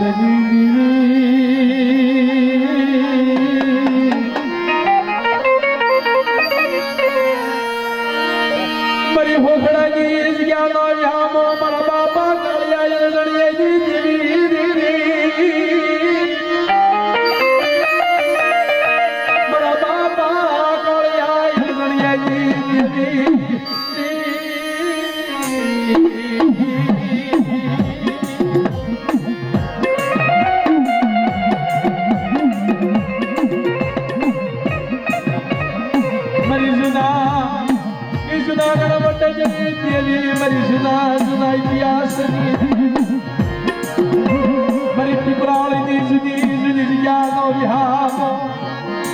Seni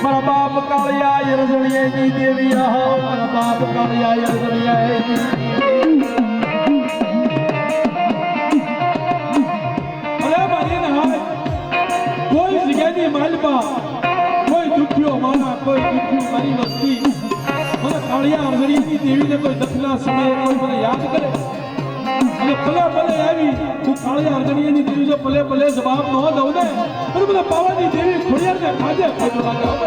મારા બાપ કાળિયા યરજણીયાની દેવી આહો મારા બાપ કાળિયા યરજણીયાની અરે મારી નહાય કોઈ જગ્યાની માલપા કોઈ દુખ્યો માના કોઈ દુખ્યું મારી વસ્તી મને કાળિયા અમરીની દેવીને કોઈ દખલા સમયે કોઈ મને યાદ કરે અને ભલે ભલે આવી હું કાળિયા અર્જણીની દેવી જો ભલે ભલે જવાબ ન દઉં ને મને પાવાની દેવી ખોડિયારને ખાધે ખાધો લાગે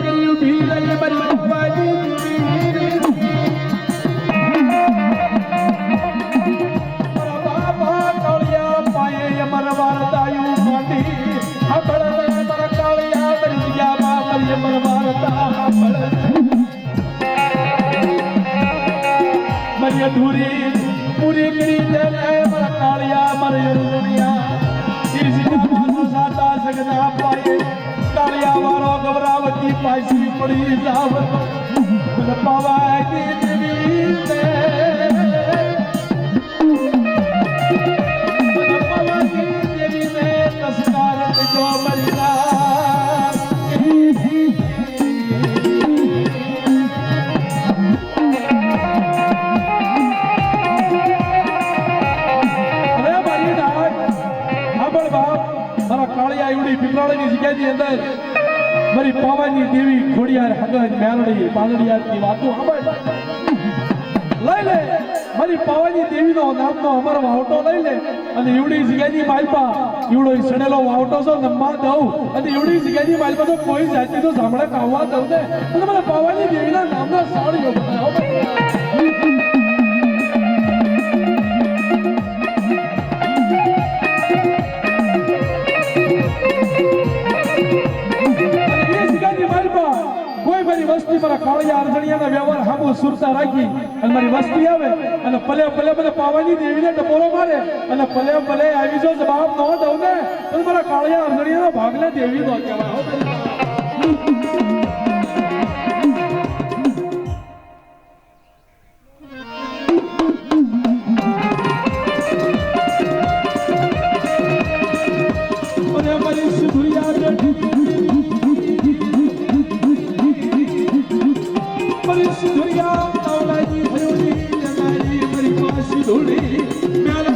અધૂરી પૂરી કરી દે રે મારા અરુણિયા ઈર્ષિયા સાતા સગના પાયે કાળિયા વાળો ગવરાવતી પાછી પડી જાવ મને પાવાય દેવી જગ્યાની અંદર મારી પાવાની દેવી ઘોડિયાર હગન, મેલડી પાલડિયારની વાતો સાંભળ. લઈ લે, મારી પાવાની દેવીનો નામનો અમર વાવટો લઈ લે. અને એવડી જગ્યાની માલપા, એવડો સડેલો વાવટો છો, નમવા દઉં. અને એવડી જગ્યાની માલપા તો કોઈ જાતિ તો સાંભળે, કાવવા દઉં ને. અને મને પાવાની દેવીના નામના સાડીઓ બનાવો. મારી વસ્તી મારા કાળિયા અરજણિયાના વ્યવહાર હામુ સુરતા રાખી અને મારી વસ્તી આવે અને પલે પલે મને પાવાની દેવીને ટપોરો મારે અને પલે ભલે આવી જો જવાબ ન દઉં ને તો મારા કાળિયા અરજણિયાના ભાગલે દેવી દો કહેવાય. परिश धुरिया तवलाई धुरी जगाई परिपाश धुरी म्याला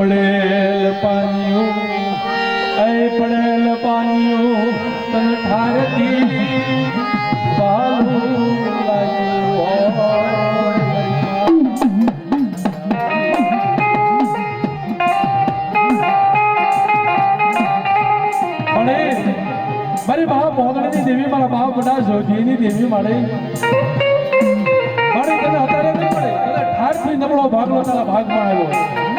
પડેલ પાનિયું એ પડેલ પાનિયું તન ઠારથી પાલું મારી બા મોદણીની દેવી મારા બા બધા જોધીની દેવી મારે મારે તને અત્યારે નહીં મળે. ઠારથી નબળો ભાગલો તારા ભાગમાં આવ્યો.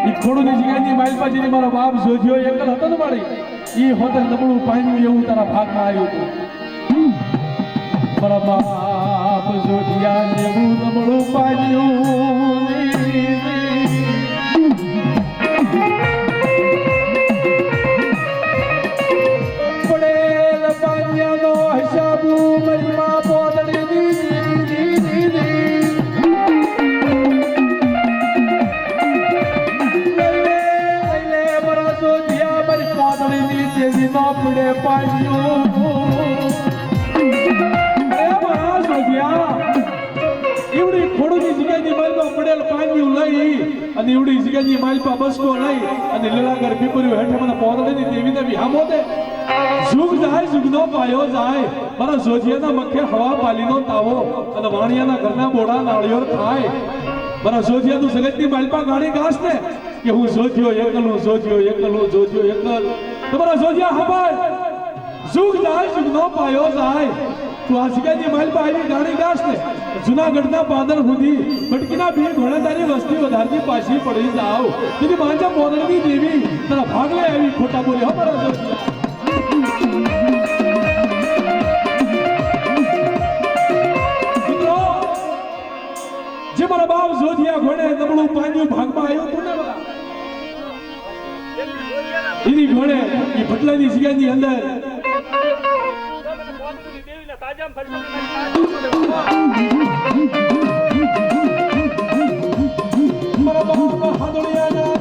જેથી ઈ ખોડુની જગ્યાની માઇલ પાછળની મારો બાપ જોધ્યો એકલ હતો ને મારી. ઈ હોટલ નબળું પાણી એવું તારા ભાગમાં આવ્યું હતું. મારા બાપ જોધિયા જેવું નબળું પામ્યું અને ઈવડી જગ્યાની માલપા બસકો લઈ અને લીલાગર પીપર્યું હેઠે મને પોદળીની દેવીને વિહામો દે જુગ જાય જુગનો પાયો જાય. મારા જોજિયાના મખે હવા પાલીનો તાવો અને વાણિયાના ઘરના બોડા નાળિયેર થાય મારા જોજિયાનું સગતની માલપા ગાડી ઘાસ ને. કે હું જોજ્યો એકલ હું જોજ્યો એકલ હું જોજ્યો એકલ. તમારા જોજિયા હબાય જુગ જાય સુખનો પાયો જાય. તું આ સિકાની માલપા આવી ગાડી ઘાસ ને જુનાગઢના પાદર સુધી. ભટકીના બે ઘોડા તારી વસ્તી વધારતી પાછી પડી જાવ તેની માંજા મોદરની દેવી, તારા ભાગલે આવી, ખોટા બોલી. હો મારા જે મારા બાપ જોધિયા ઘોડે નબળું પાંજું ભાગમાં આવ્યું હતું ને એની ઘોડે, એ ભટલાની જગ્યાની અંદર મારા બાપ હાદોડિયાના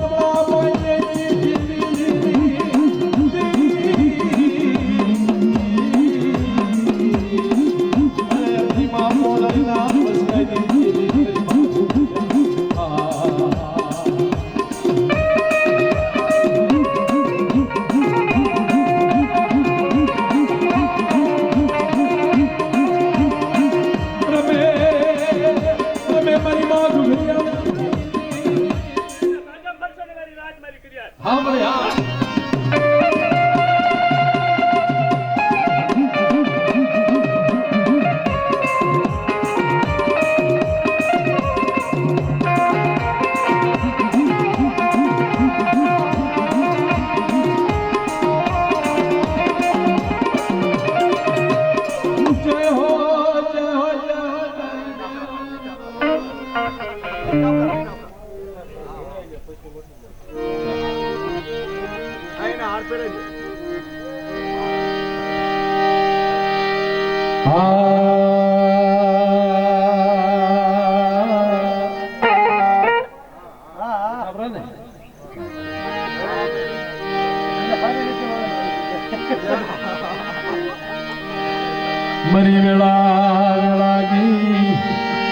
બની વેળા વેળાગી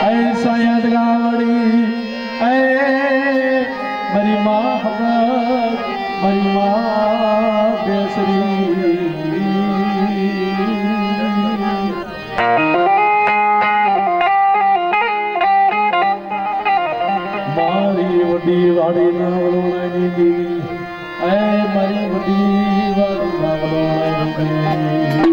અય સાયદ ગાવડી અય બની માં હમદ બની માં બેસરી મારી વડી વાડી ના વરુણાની દીવી એ મારી વડી Thank you.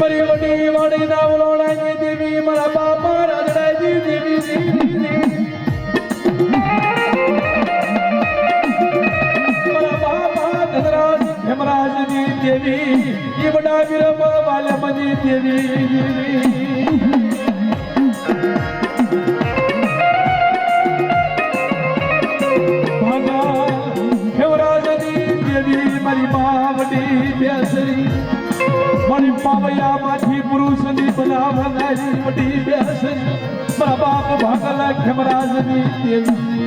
મરી વડી વાળી ના વલોણાની દેવી, મારા બાપા રગડાઈ દેવી દેવી હેમરાજની દેવી બડા વિરમ વાલમની દેવી ભાગા હેમરાજની દેવી, મારી બાવડી બેસરી. મારી પાવૈયામાંથી પુરુષની બનાવનારી વડી બેસરી મારા બાપ ભાગલા હેમરાજની દેવી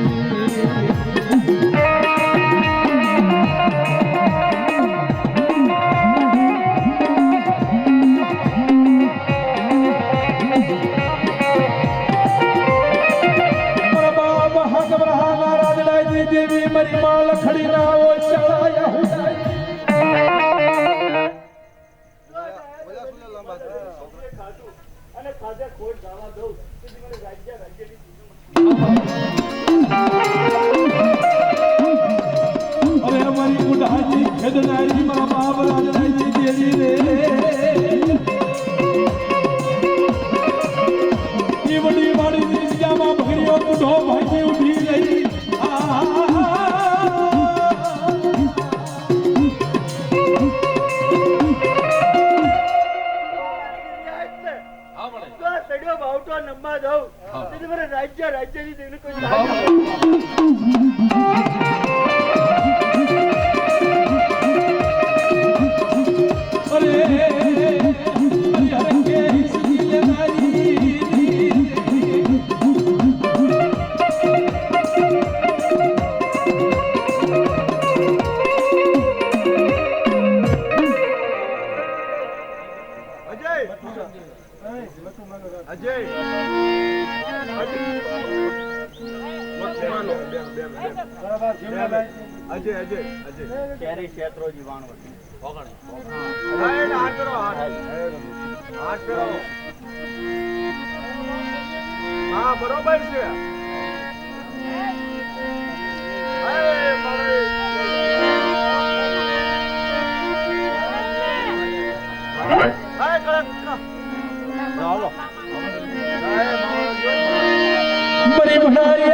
અને ખાધે ખોટ જવા દઉં સુધી મને રાજ્ય રાજ્યની અરે અમારી ગુડાજી ખેદનારી તો આ સડ્યો બાવટો નમવા જાઉં. તો તમારે રાજ્ય અજય અજય અજય. કેરી ક્ષેત્રોજી વાણવટી ઓગણ હાથ હા બરોબર છે. કડક Bulgaria.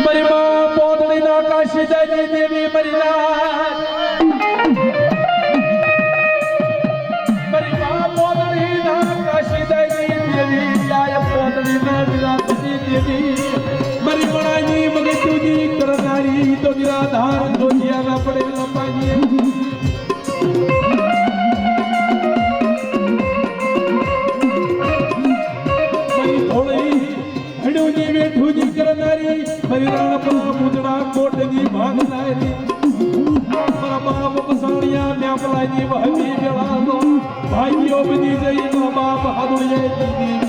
મરીમાં પોતળીના Kashi Devi Marina Thank you.